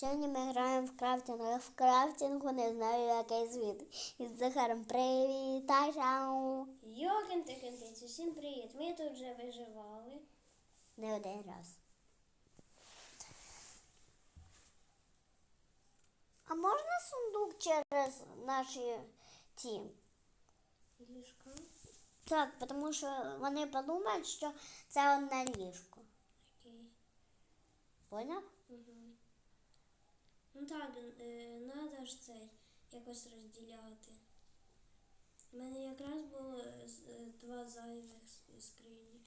Сьогодні ми граємо в крафтинг, але в крафтингу не знаю, який звід. Із Захаром привіт, Тайшау. Йоген Текентиці, всім привіт. Ми тут вже виживали. Не один раз. А можна сундук через наші ті? Ліжка. Так, тому що вони подумають, що це одне ліжко. Окей. Поняв? Угу. Ну так, треба ж цей якось розділяти. У мене якраз було е, е, два зайвих скрині.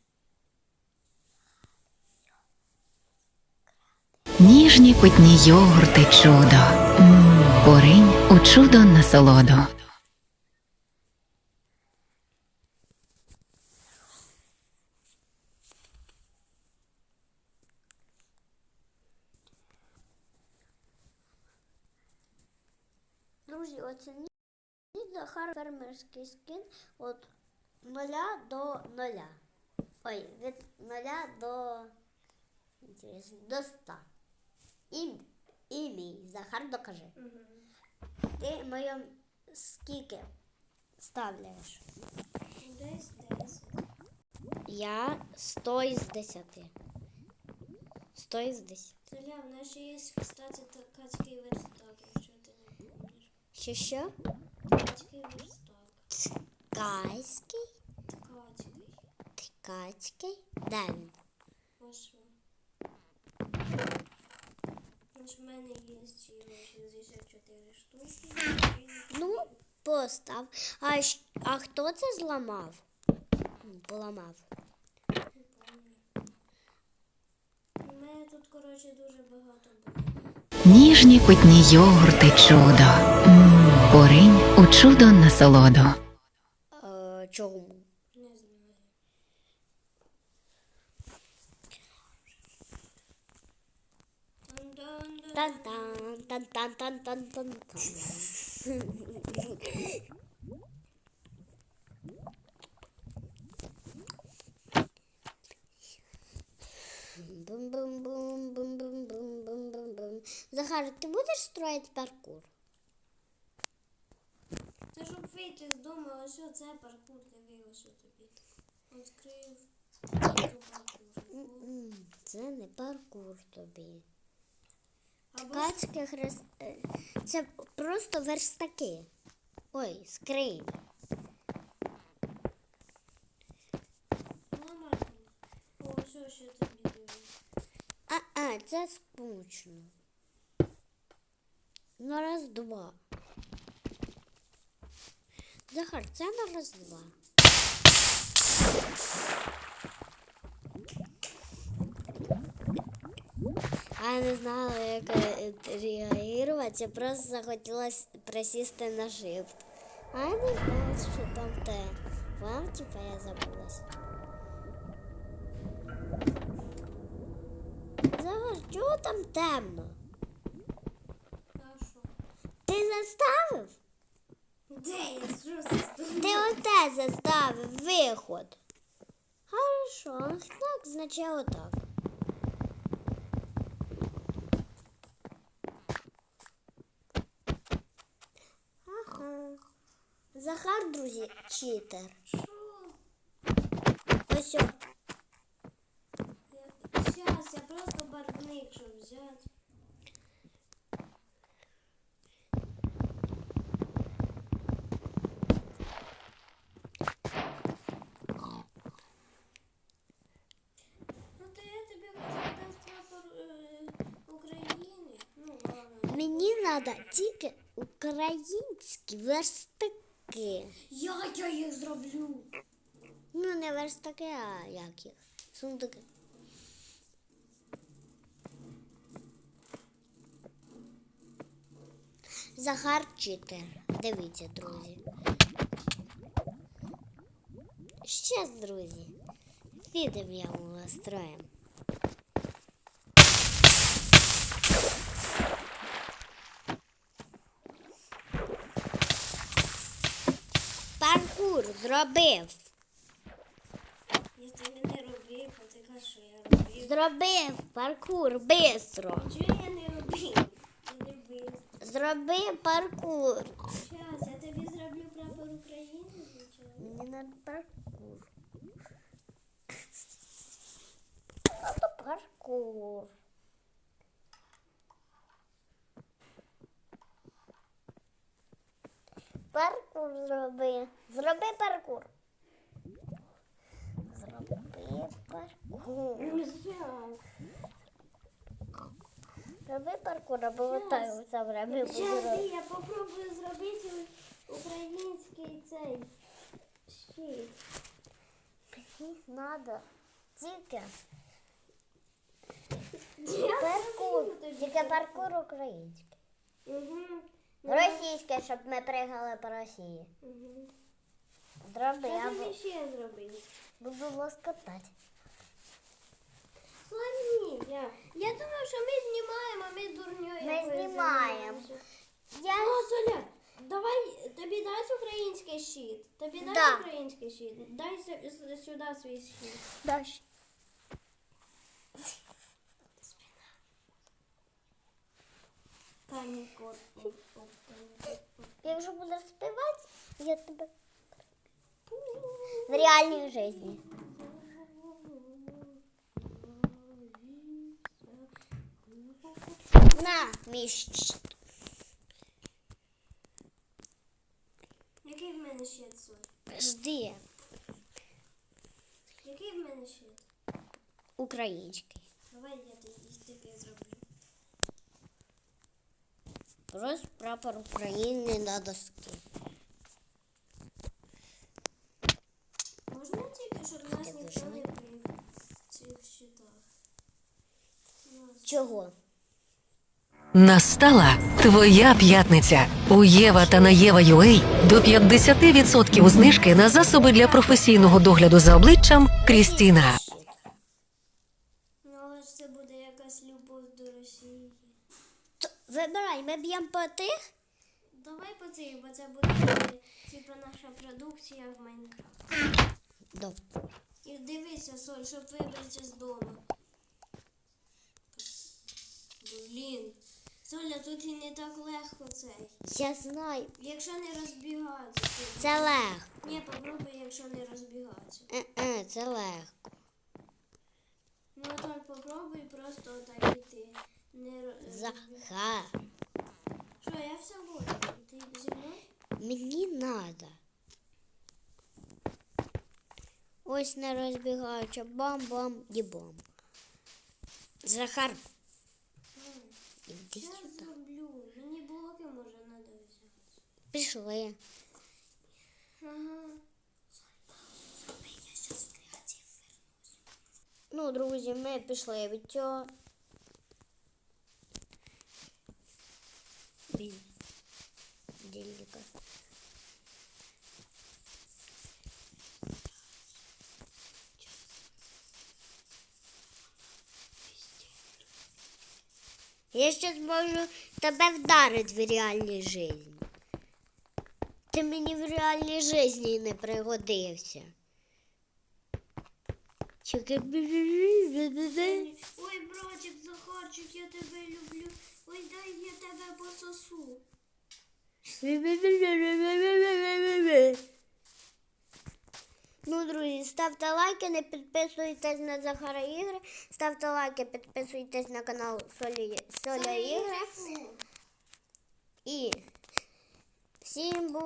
Ніжні питні йогурти чудо. М, Поринь у чудо насолоду. Друзі, оцініть Захар фермерський скін від 0 до 0. Ой, від 0 до, до 100. І, і мій. Захар, докажи. Угу. Ти моєму скільки ставляєш? Десь десь. Я 100 із 10. 100 із 10. Толя, в нас ще є, кстати, ткацький верстак, якщо ти не помниш. Що що? Ткацький верстак. Кайський, Ткацький. ткацький. Де він? Ось. Ось в мене є 64 штуки. Ну, постав. А, а хто це зламав? Поламав. У мене тут, коротше, дуже багато було. Ніжні питні йогурти чудо. М, Поринь у чудо насолоду. Е, чому? Не знаю. Тан-дан-дан. Тан-тан, тан-тан-тан-тан-тан. Бум-бум-бум-бум-бум-бум-бум-бум. Захар, ти будеш строїти паркур? Та щоб вийти з дому, ось це паркур дивилося тобі. Відкрив. паркур. Це не паркур тобі. Або Ткацьке хрест... е, Це просто верстаки. Ой, скрині. нормально. О, що ще тобі дивив. А, а, це скучно. На раз два. Захар, це на раз два. А я не знала, як реагувати, я просто захотілося присісти на shift. А я не знала, що там те. Вам, типа, я забулась. Захар, чого там темно? А що? Ти заставив? Де я? Що заставив? Ти оте заставив виход. Хорошо, так, значить отак. Ага. Захар, друзі, читер. Що? Ось. о. Я... Щас, я просто барвник, щоб взяти. Ну то я тобі хотів дати прапор е, України. Ну ладно. Мені треба тільки українські верстаки. Як я їх зроблю? Ну, не верстаки, а як їх? Сундуки. Захар читер. Дивіться, друзі. Щас, друзі. Підемо я настроєм. Паркур зробив. Я тобі не робив, а ти кажеш, що я робив. Зробив паркур бистро. Чого я не робив? Зроби паркур. Щас, я тобі зроблю прапор України. Мені надо паркур. Паркур. Паркур зроби. Зроби паркур. Зроби паркур. Зроби паркур, або оце время Щас, буде. я попробую зробити український цей щит. Надо. Тільки. Паркур. Тільки паркур український. Мгм. Російське, щоб ми пригали по Росії. Мгм. Зроби, Що я тобі бу- ще зробити? буду лоскотати. Славні, я. Я думаю, що ми знімаємо, а ми дурньою. Ми якоюсь знімаємо. займаємося. Я... О, Соля, давай, тобі дасть український щит? Тобі дасть Да. український щит? Дай с- с- сюди свій щит. Даш. Якщо будеш співати, я тебе в реальній житті. На, мій щит. Який в мене щит, Соль? Жди. Який в мене щит? Український. Давай я тобі зроблю. Просто прапор України на доски. Можна тільки, щоб нас ніхто не бив в цих щитах? Чого? Настала твоя п'ятниця. У Єва та на Єва.ua до 50% знижки на засоби для професійного догляду за обличчям Крістіна. Ну, але ж це буде якась любов до Росії. То Вибирай, ми б'ємо по тих. Давай по цій, бо це буде типу наша продукція в Майнкрафт. Добре. І дивися, Соль, щоб вибратися з дому. Блін. Соля, тут і не так легко цей. Я знаю. Якщо не розбігатися. Це легко. Ні, попробуй, якщо не розбігатися. Е-е, це легко. Ну так попробуй просто отак іти. Не ро- Захар. Що, я все буду. Ти зі мною? Мені надо. Ось не розбігаючи. Бам-бам і бам. Захар. Іди Я сюди. зроблю. Мені блоки може надо взяти. Пішли. Ага. Ну, друзі, ми пішли від цього. Блін. Дільника. Я ще зможу тебе вдарити в реальній житті. Ти мені в реальній житті не пригодився. Чекай. Ой, братик Захарчик, я тебе люблю. Ой, дай я тебе пососу. Ну, друзі, ставте лайки, не підписуйтесь на Захара Ігри, ставте лайки, підписуйтесь на канал Солі, Соля Ігри. І всім бу.